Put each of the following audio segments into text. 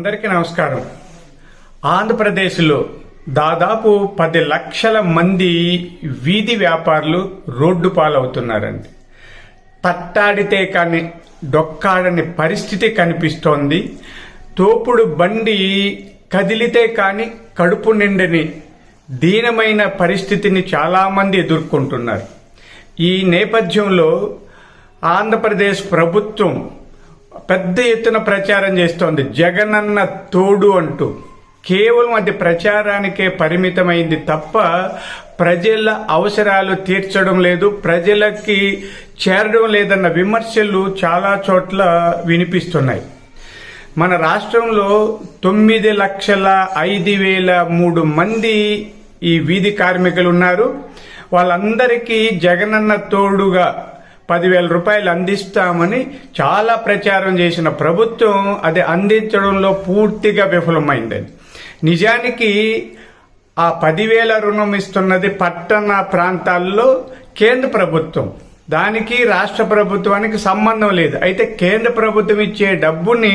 అందరికీ నమస్కారం. ఆంధ్రప్రదేశ్లో దాదాపు పది లక్షల మంది వీధి వ్యాపారులు రోడ్డు పాలవుతున్నారండి. తట్టాడితే కానీ డొక్కాడని పరిస్థితి కనిపిస్తోంది. తోపుడు బండి కదిలితే కానీ కడుపు నిండని దీనమైన పరిస్థితిని చాలామంది ఎదుర్కొంటున్నారు. ఈ నేపథ్యంలో ఆంధ్రప్రదేశ్ ప్రభుత్వం పెద్ద ఎత్తున ప్రచారం చేస్తోంది. జగనన్న తోడు అంటూ. కేవలం అది ప్రచారానికే పరిమితమైంది తప్ప ప్రజల అవసరాలు తీర్చడం లేదు ప్రజలకి చేరడం లేదన్న విమర్శలు చాలా చోట్ల వినిపిస్తున్నాయి. మన రాష్ట్రంలో తొమ్మిది లక్షల ఐదు వేల మూడు మంది ఈ వీధి కార్మికులు ఉన్నారు. వాళ్ళందరికీ జగనన్న తోడుగా పదివేల రూపాయలు అందిస్తామని చాలా ప్రచారం చేసిన ప్రభుత్వం అది అందించడంలో పూర్తిగా విఫలమైందని నిజానికి ఆ పదివేల రుణం ఇస్తున్నది పట్టణ ప్రాంతాల్లో కేంద్ర ప్రభుత్వం. దానికి రాష్ట్ర ప్రభుత్వానికి సంబంధం లేదు. అయితే కేంద్ర ప్రభుత్వం ఇచ్చే డబ్బుని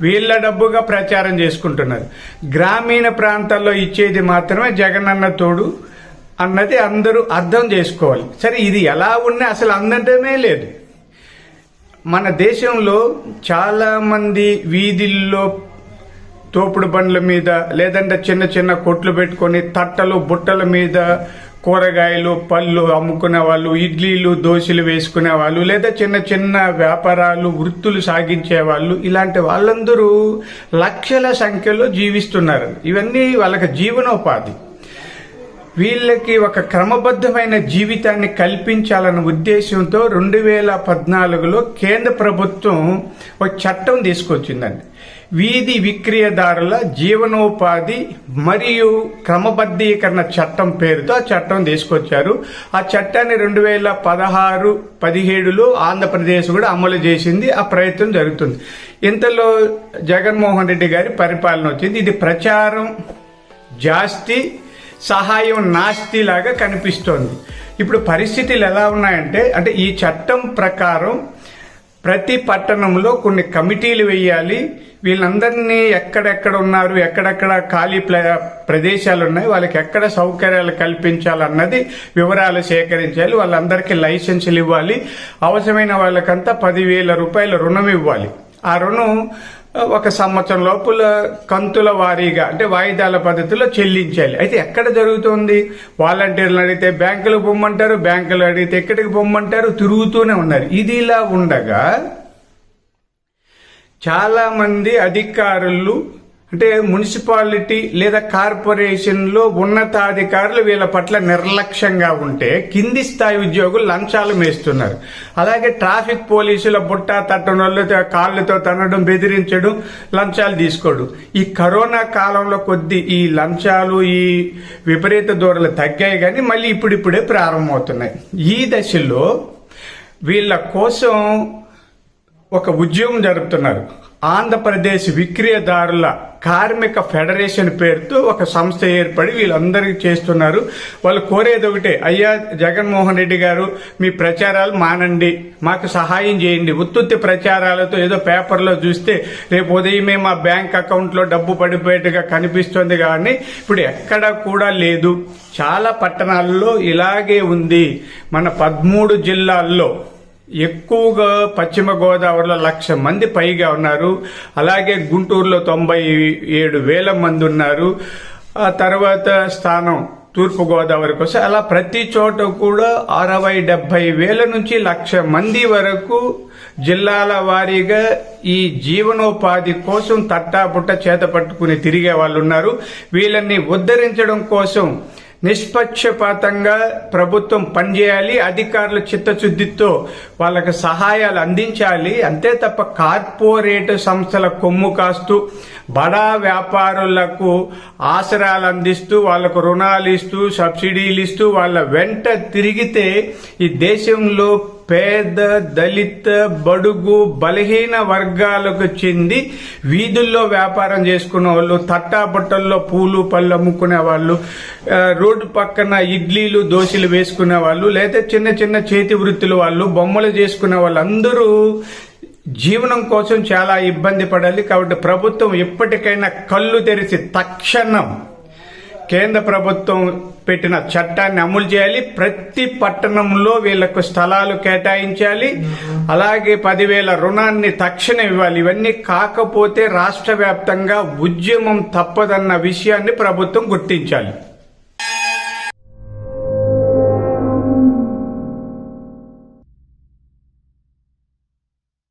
వీళ్ళ డబ్బుగా ప్రచారం చేసుకుంటున్నారు గ్రామీణ ప్రాంతాల్లో ఇచ్చేది మాత్రమే జగనన్న తోడు అన్నది అందరూ అర్థం చేసుకోవాలి. సరే ఇది ఎలా ఉన్నా అసలు అందడమే లేదు. మన దేశంలో చాలా మంది వీధుల్లో తోపుడు బండ్ల మీద లేదంటే చిన్న చిన్న కొట్లు పెట్టుకొని తట్టలు బుట్టల మీద కూరగాయలు పళ్ళు అమ్ముకునే వాళ్ళు ఇడ్లీలు దోశలు వేసుకునే వాళ్ళు లేదా చిన్న చిన్న వ్యాపారాలు వృత్తులు సాగించే వాళ్ళు ఇలాంటి వాళ్ళందరూ లక్షల సంఖ్యలో జీవిస్తున్నారు. ఇవన్నీ వాళ్ళకి జీవనోపాధి. వీళ్ళకి ఒక క్రమబద్ధమైన జీవితాన్ని కల్పించాలన్న ఉద్దేశంతో రెండు వేల పద్నాలుగులో కేంద్ర ప్రభుత్వం ఒక చట్టం తీసుకొచ్చిందండి. వీధి విక్రయదారుల జీవనోపాధి మరియు క్రమబద్ధీకరణ చట్టం పేరుతో ఆ చట్టం తీసుకొచ్చారు. ఆ చట్టాన్ని రెండు వేల పదహారు పదిహేడులో ఆంధ్రప్రదేశ్ కూడా అమలు చేసింది. ఆ ప్రయత్నం జరుగుతుంది. ఇంతలో జగన్మోహన్ రెడ్డి గారి పరిపాలన వచ్చింది. ఇది ప్రచారం జాస్తి సహాయం నాస్తి లాగా కనిపిస్తోంది. ఇప్పుడు పరిస్థితులు ఎలా ఉన్నాయంటే అంటే ఈ చట్టం ప్రకారం ప్రతి పట్టణంలో కొన్ని కమిటీలు వేయాలి. వీళ్ళందరినీ ఎక్కడెక్కడ ఉన్నారు ఎక్కడెక్కడ ఖాళీ ప్రదేశాలు ఉన్నాయి వాళ్ళకి ఎక్కడ సౌకర్యాలు కల్పించాలన్నది వివరాలు సేకరించాలి. వాళ్ళందరికీ లైసెన్సులు ఇవ్వాలి. అవసరమైన వాళ్ళకంతా పదివేల రూపాయల రుణం ఇవ్వాలి. ఆ రుణం ఒక సంవత్సరం లోపల కంతుల వారీగా అంటే వాయిదాల పద్ధతిలో చెల్లించాలి. అయితే ఎక్కడ జరుగుతుంది? వాలంటీర్లు అడిగితే బ్యాంకులకు పొమ్మంటారు బ్యాంకులు అడిగితే ఎక్కడికి పొమ్మంటారు? తిరుగుతూనే ఉన్నారు. ఇది ఇలా ఉండగా చాలా మంది అధికారులు అంటే మున్సిపాలిటీ లేదా కార్పొరేషన్లో ఉన్నతాధికారులు వీళ్ళ పట్ల నిర్లక్ష్యంగా ఉంటే కింది స్థాయి ఉద్యోగులు లంచాలు మేస్తున్నారు. అలాగే ట్రాఫిక్ పోలీసుల బుట్ట తట్టడం కాళ్ళతో తనడం బెదిరించడం లంచాలు తీసుకోవడం ఈ కరోనా కాలంలో కొద్ది ఈ లంచాలు ఈ విపరీత దూరలు తగ్గాయి కానీ మళ్ళీ ఇప్పుడిప్పుడే ప్రారంభమవుతున్నాయి. ఈ దశలో వీళ్ళ కోసం ఒక ఉద్యమం జరుపుతున్నారు. ఆంధ్రప్రదేశ్ విక్రయదారుల కార్మిక ఫెడరేషన్ పేరుతో ఒక సంస్థ ఏర్పడి వీళ్ళందరికీ చేస్తున్నారు. వాళ్ళు కోరేది ఒకటే అయ్యా జగన్మోహన్ రెడ్డి గారు మీ ప్రచారాలు మానండి మాకు సహాయం చేయండి. ఉత్తుత్తి ప్రచారాలతో ఏదో పేపర్లో చూస్తే రేపు ఉదయమే మా బ్యాంక్ అకౌంట్లో డబ్బు పడిపోయేట్టుగా కనిపిస్తుంది కానీ ఇప్పుడు ఎక్కడ కూడా లేదు. చాలా పట్టణాల్లో ఇలాగే ఉంది. మన పదమూడు జిల్లాల్లో ఎక్కువగా పశ్చిమ గోదావరిలో లక్ష మంది పైగా ఉన్నారు. అలాగే గుంటూరులో తొంభై ఏడు వేల మంది ఉన్నారు. ఆ తర్వాత స్థానం తూర్పు గోదావరికి వస్తే అలా ప్రతి చోట కూడా అరవై డెబ్బై వేల నుంచి లక్ష మంది వరకు జిల్లాల వారీగా ఈ జీవనోపాధి కోసం తట్టాపుట్ట చేత పట్టుకుని తిరిగే వాళ్ళు ఉన్నారు. వీళ్ళని ఉద్ధరించడం కోసం నిష్పక్షపాతంగా ప్రభుత్వం పనిచేయాలి అధికారులు చిత్తశుద్ధితో వాళ్ళకి సహాయాలు అందించాలి. అంతే తప్ప కార్పొరేట్ సంస్థల కొమ్ము కాస్తూ బడా వ్యాపారులకు ఆసరాలు అందిస్తూ వాళ్ళకు రుణాలు ఇస్తూ సబ్సిడీలు ఇస్తూ వాళ్ళ వెంట తిరిగితే ఈ దేశంలో పేద దళిత బడుగు బలహీన వర్గాలకు చెంది వీధుల్లో వ్యాపారం చేసుకునే వాళ్ళు తట్టాపట్టల్లో పూలు పళ్ళు అమ్ముకునే వాళ్ళు రోడ్డు పక్కన ఇడ్లీలు దోశలు వేసుకునే వాళ్ళు లేదా చిన్న చిన్న చేతి వృత్తులు వాళ్ళు బొమ్మలు చేసుకునే వాళ్ళు అందరూ జీవనం కోసం చాలా ఇబ్బంది పడాలి. కాబట్టి ప్రభుత్వం ఎప్పటికైనా కళ్ళు తెరిచి తక్షణం కేంద్ర ప్రభుత్వం పెట్టిన చట్టాన్ని అమలు చేయాలి. ప్రతి పట్టణంలో వీళ్ళకు స్థలాలు కేటాయించాలి. అలాగే పదివేల రుణాన్ని తక్షణం ఇవ్వాలి. ఇవన్నీ కాకపోతే రాష్ట్ర వ్యాప్తంగా ఉద్యమం తప్పదన్న విషయాన్ని ప్రభుత్వం గుర్తించాలి.